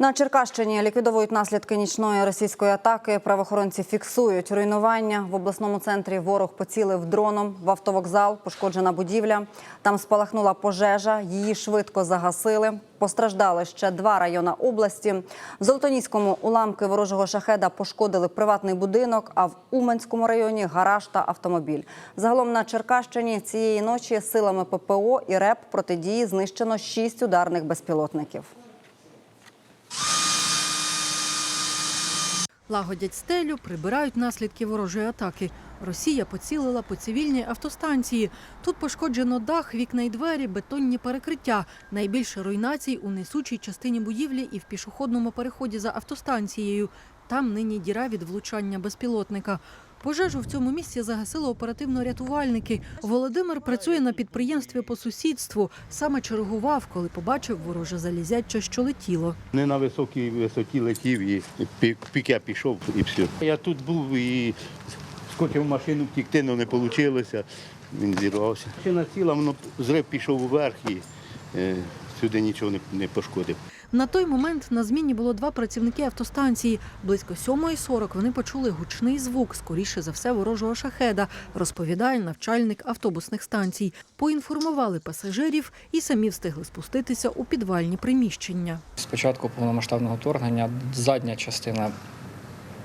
На Черкащині ліквідовують наслідки нічної російської атаки. Правоохоронці фіксують руйнування. В обласному центрі ворог поцілив дроном в автовокзал, пошкоджена будівля. Там спалахнула пожежа, її швидко загасили. Постраждали ще два райони області. В Золотоніському уламки ворожого шахеда пошкодили приватний будинок, а в Уменському районі гараж та автомобіль. Загалом на Черкащині цієї ночі силами ППО і РЕП протидії знищено шість ударних безпілотників. Лагодять стелю, прибирають наслідки ворожої атаки. Росія поцілила по цивільній автостанції. Тут пошкоджено дах, вікна й двері, бетонні перекриття. Найбільше руйнацій у несучій частині будівлі і в пішохідному переході за автостанцією. Там нині діра від влучання безпілотника. Пожежу в цьому місці загасили оперативно-рятувальники. Володимир працює на підприємстві по сусідству. Саме чергував, коли побачив вороже залізяче, що летіло. Не на високій висоті летів і пі- пік пішов і все. Я тут був і скочив машину втікти, але не вийшло. Він зірвався. Машина ціла, воно зрив пішов вверх і е, сюди нічого не пошкодив. На той момент на зміні було два працівники автостанції. Близько 7.40 вони почули гучний звук, скоріше за все, ворожого шахеда, розповідає навчальник автобусних станцій. Поінформували пасажирів і самі встигли спуститися у підвальні приміщення. Спочатку повномасштабного вторгнення задня частина,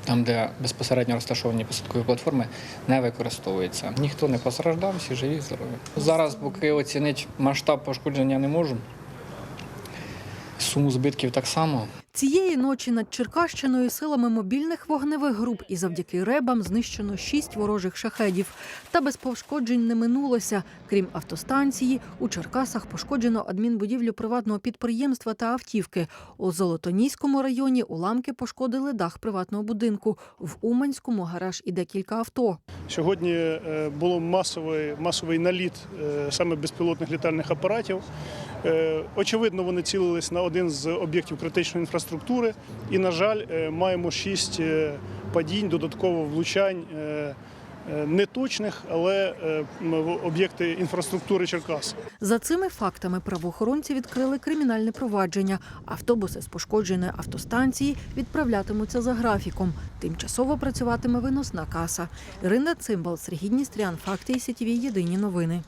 там де безпосередньо розташовані посадкові платформи, не використовується. Ніхто не постраждав, всі живі, здорові. Зараз, поки оцінити масштаб пошкодження не можу. Суму збитків так само. Цієї ночі над Черкащиною силами мобільних вогневих груп і завдяки ребам знищено шість ворожих шахедів. Та без пошкоджень не минулося. Крім автостанції, у Черкасах пошкоджено адмінбудівлю приватного підприємства та автівки. У Золотоніському районі уламки пошкодили дах приватного будинку. В Уманському гараж і декілька авто. Сьогодні е, було масовий, масовий наліт е, саме безпілотних літальних апаратів. Е, Очевидно, вони цілились на один з об'єктів критичної інфраструктури. І, на жаль, е, маємо шість е, падінь, додатково влучань е, неточних, але об'єкти інфраструктури Черкас. За цими фактами правоохоронці відкрили кримінальне провадження. Автобуси з пошкодженої автостанції відправлятимуться за графіком. Тимчасово працюватиме виносна каса. Ірина Цимбал, Сергій Дністрян, Факти і сітіві Єдині новини.